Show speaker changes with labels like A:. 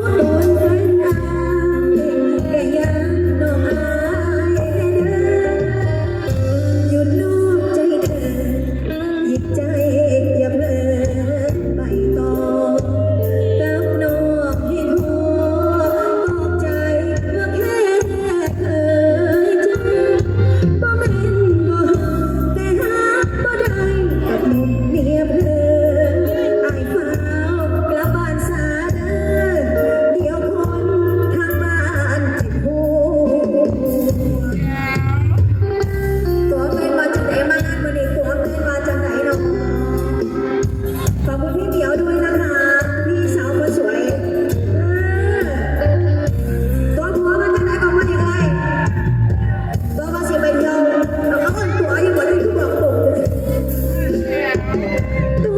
A: Hello. ตี๋ยวด้วยนะคะ พี่สาวคนสวยตัวผัวมันจะได้บอกว่าอย่างไรตัวภาษีเป็นยองแล้วก็ตัวอยู่บนที่ทุกหลังตุ่มตัว